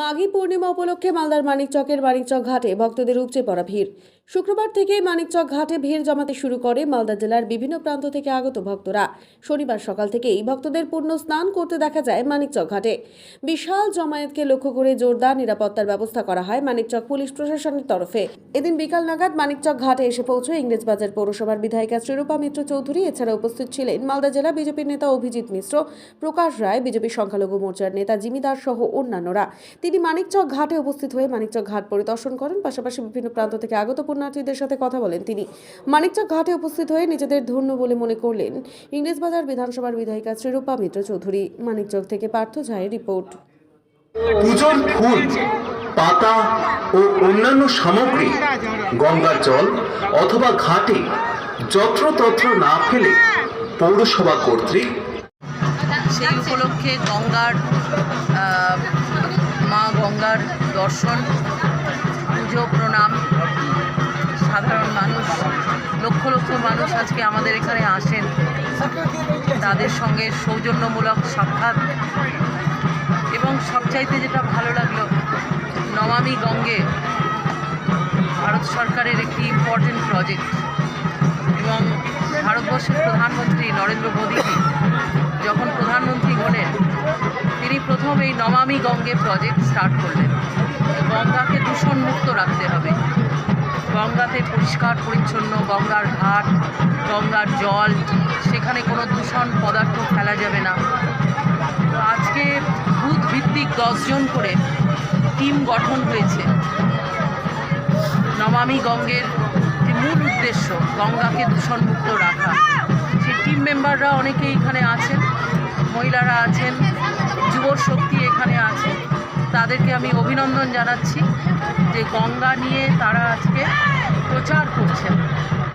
মাঘী পূর্ণিমা উপলক্ষে মালদার মানিকচকের মানিকচক ঘাটে ভক্তদের উপচে পড়া ভিড়। শুক্রবার থেকে মানিকচক ঘাটে ভিড় জমাতে শুরু করে মালদা জেলার বিভিন্ন প্রান্ত থেকে আগত ভক্তরা। শনিবার সকাল থেকেই ভক্তদের পূর্ণ স্নান করতে দেখা যায় মানিকচক ঘাটে। বিশাল জমায়েতকে লক্ষ্য করে জোরদার নিরাপত্তার ব্যবস্থা করা হয় মানিকচক পুলিশ প্রশাসনের তরফে। এদিন বিকাল নাগাদ মানিকচক ঘাটে এসে পৌঁছয় ইংরেজবাজার পৌরসভার বিধায়িকা শ্রীরূপা মিত্র চৌধুরী, এছাড়া উপস্থিত ছিলেন মালদা জেলা বিজেপির নেতা অভিজিৎ মিশ্র, প্রকাশ রায় বিজেপি সংখ্যালঘু মোর্চার নেতা জিমি দাস সহ অন্যান্যরা। তিনি মানিকচক ঘাটে উপস্থিত হয়ে মানিকচক ঘাট পরিদর্শন করেন। পাশাপাশি বিভিন্ন প্রান্ত থেকে আগত পুণ্যার্থীদের সাথে কথা বলেন তিনি। মানিকচক ঘাটে উপস্থিত হয়ে নিজেদের ধন্য বলে মনে করলেন ইংরেজবাজার বিধানসভার বিধায়িকা শ্রীরূপা মিত্র চৌধুরী। মানিকচক থেকে পার্থ ঝায়ের রিপোর্ট। পুজোর ফুল পাতা ও অন্যান্য সামগ্রী গঙ্গার জল অথবা ঘাটে যত্রতত্র না ফেলে পৌরসভা কর্তৃক সেই উপলক্ষে গঙ্গার গঙ্গার দর্শন, পুজো, প্রণাম। সাধারণ মানুষ, লক্ষ লক্ষ মানুষ আজকে আমাদের এখানে আসেন। তাদের সঙ্গে সৌজন্যমূলক সাক্ষাৎ। এবং সবচাইতে যেটা ভালো লাগল, নমামি গঙ্গে ভারত সরকারের একটি ইম্পর্টেন্ট প্রজেক্ট এবং ভারতবর্ষের প্রধানমন্ত্রী নরেন্দ্র মোদীজি যখন প্রথম এই নমামি গঙ্গে প্রজেক্ট স্টার্ট করলেন। গঙ্গাকে দূষণমুক্ত রাখতে হবে। গঙ্গাতে পরিষ্কার, পরিচ্ছন্ন, গঙ্গার ঘাট, গঙ্গার জল, সেখানে কোনো দূষণ পদার্থ ফেলা যাবে না। তো আজকে ভূত ভিত্তিক দশজন করে টিম গঠন হয়েছে। নমামি গঙ্গের যে মূল উদ্দেশ্য, গঙ্গাকে দূষণমুক্ত রাখা। সেই টিম মেম্বাররা অনেকেই এখানে আছেন, মহিলারা আছেন যুব শক্তি এখানে আছে। তাদেরকে আমি অভিনন্দন জানাচ্ছি যে গঙ্গা নিয়ে তারা আজকে প্রচার করছেন।